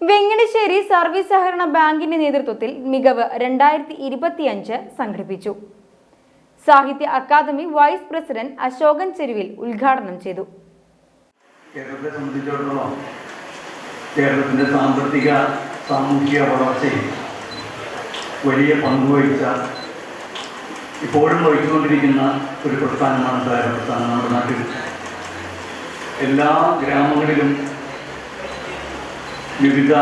Venganissery service സഹകരണ ബാങ്കിന്റെ നേതൃത്വത്തിൽ മികവ് രണ്ടായിരത്തി ഇരുപത്തിയഞ്ച് സംഘടിപ്പിച്ചു. സാഹിത്യ അക്കാദമി വൈസ് പ്രസിഡന്റ് അശോകൻ ചെരുവിൽ ഉദ്ഘാടനം ചെയ്തു. കേരളത്തെ സംബന്ധിച്ചിടത്തോളം കേരളത്തിന്റെ സാമ്പത്തിക സാമൂഹിക വളർച്ചയിൽ വലിയ പങ്കുവഹിച്ച ഇപ്പോഴും വഹിച്ചുകൊണ്ടിരിക്കുന്ന ഒരു പ്രസ്ഥാനമാണ് സഹകരണ പ്രസ്ഥാനം നമ്മുടെ നാട്ടിൽ. എല്ലാ ഗ്രാമങ്ങളിലും വിവിധ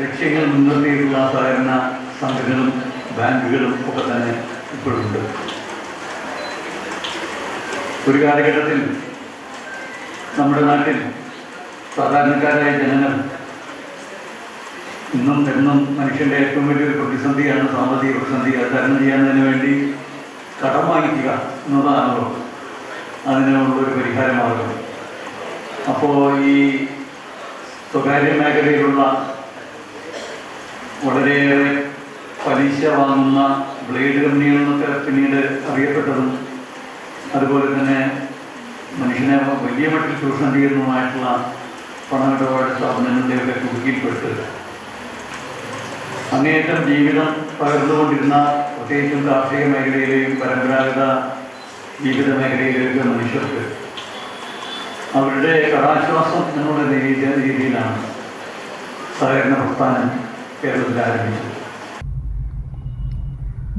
ലക്ഷ്യങ്ങൾ മുൻനിർത്തിയിട്ടുള്ള സഹകരണ സംഘങ്ങളും ബാങ്കുകളും ഒക്കെ തന്നെ ഇപ്പോഴുണ്ട്. ഒരു കാലഘട്ടത്തിൽ നമ്മുടെ നാട്ടിൽ സാധാരണക്കാരായ ജനങ്ങൾ ഇന്നും എന്നും മനുഷ്യന്റെ ഏറ്റവും വലിയൊരു പ്രതിസന്ധിയാണ് സാമ്പത്തിക പ്രതിസന്ധി. തരണം ചെയ്യുന്നതിന് വേണ്ടി കടം വാങ്ങിക്കുക എന്നതാണല്ലോ അതിനുള്ളൊരു പരിഹാരമാകും അപ്പോൾ ഈ സ്വകാര്യ മേഖലയിലുള്ള വളരെയേറെ പലിശ വാങ്ങുന്ന ബ്ലേഡ് കമ്പനികൾ എന്നൊക്കെ പിന്നീട് അറിയപ്പെട്ടതും. അതുപോലെ തന്നെ മനുഷ്യനെ വലിയ മട്ടിൽ ചൂഷണം ചെയ്യുന്നതുമായിട്ടുള്ള പണമിടപാട് സ്ഥാപനങ്ങളുടെയൊക്കെ കുടുക്കിയിൽപ്പെട്ട് അങ്ങേയറ്റം ജീവിതം പകർന്നുകൊണ്ടിരുന്ന പ്രത്യേകിച്ചും കാർഷിക മേഖലയിലെയും പരമ്പരാഗത ജീവിത മേഖലയിലെയൊക്കെ മനുഷ്യർക്ക് അവരുടെ കടാശ്വാസം എന്നുള്ള രീതി രീതിയിലാണ് സഹകരണ പ്രസ്ഥാനം കേരളത്തിൽ ആരംഭിച്ചത്.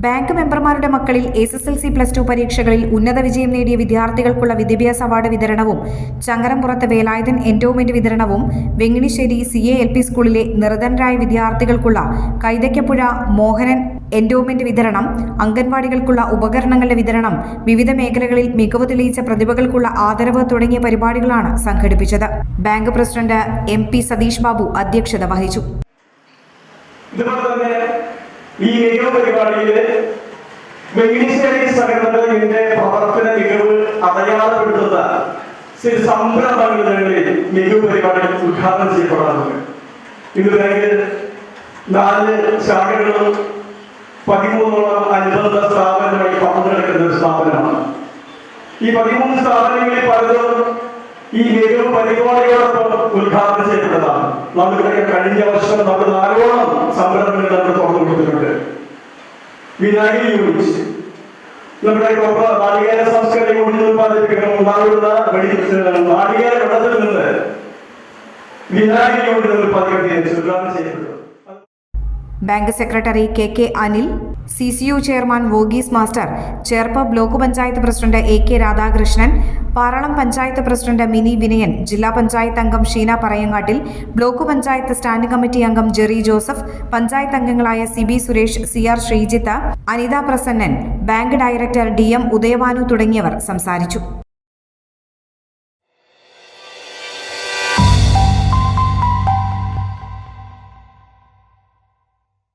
ബാങ്ക് മെമ്പർമാരുടെ മക്കളിൽ S S L C plus two പരീക്ഷകളിൽ ഉന്നത വിജയം നേടിയ വിദ്യാർത്ഥികൾക്കുള്ള വിദ്യാഭ്യാസ അവാർഡ് വിതരണവും ചങ്ങരംപുറത്ത് വേലായുധൻ എൻഡോമെന്റ് വിതരണവും Venginissery C A L P സ്കൂളിലെ നിർധനരായ വിദ്യാർത്ഥികൾക്കുള്ള കൈതയ്ക്കപ്പുഴ മോഹനൻ എൻഡോമെന്റ് വിതരണം അംഗൻവാടികൾക്കുള്ള ഉപകരണങ്ങളുടെ വിതരണം വിവിധ മേഖലകളിൽ മികവ് തെളിയിച്ച പ്രതിഭകൾക്കുള്ള ആദരവ് തുടങ്ങിയ പരിപാടികളാണ് സംഘടിപ്പിച്ചത്. Bank president M P Satheesh Babu അധ്യക്ഷത വഹിച്ചു. ഈ ഉദ്ഘാടനം ചെയ്യപ്പെടാറുണ്ട്. ഇത് ബാങ്കിൽ നാല് ശാഖകളും പതിമൂന്നോളം അനുബന്ധ സ്ഥാപനമായി പങ്കെടുക്കുന്ന ഒരു സ്ഥാപനമാണ്. ഈ പതിമൂന്ന് സ്ഥാപനങ്ങളിൽ പലതും ഈ മികവ് പരിപാടിയോടൊപ്പം ഉദ്ഘാടനം ചെയ്യപ്പെട്ടതാണ്. നമുക്കറിയാം കഴിഞ്ഞ വർഷം നമ്മൾ നാലോളം സംരംഭങ്ങൾ നമ്മൾ തുറന്നു കൊടുത്തിട്ടുണ്ട്. വിനായക യൂണിറ്റ്. നമ്മുടെ നാളികേര സംസ്കരണ യൂണിറ്റ് ഉത്പാദിപ്പിക്കണം ഉണ്ടാകുന്ന നാളികേര വെള്ളത്തിൽ നിന്ന് വിനായക യൂണിറ്റ് ഉത്പാദിപ്പിക്കുന്നത് ഉദ്ഘാടനം ചെയ്യപ്പെട്ടു. Bank secretary K K Anil C C U chairman Varghese master Cherpu block panchayat president A K Radhakrishnan Paralam panchayat president Mini Vinayan ജില്ലാ പഞ്ചായത്ത് അംഗം Sheena Parayangattil block panchayat standing committee അംഗം ജെറി ജോസഫ് പഞ്ചായത്ത് അംഗങ്ങളായ C B Suresh C R Sreejith Anitha Prasannan bank director D M Udayabhanu തുടങ്ങിയവർ സംസാരിച്ചു.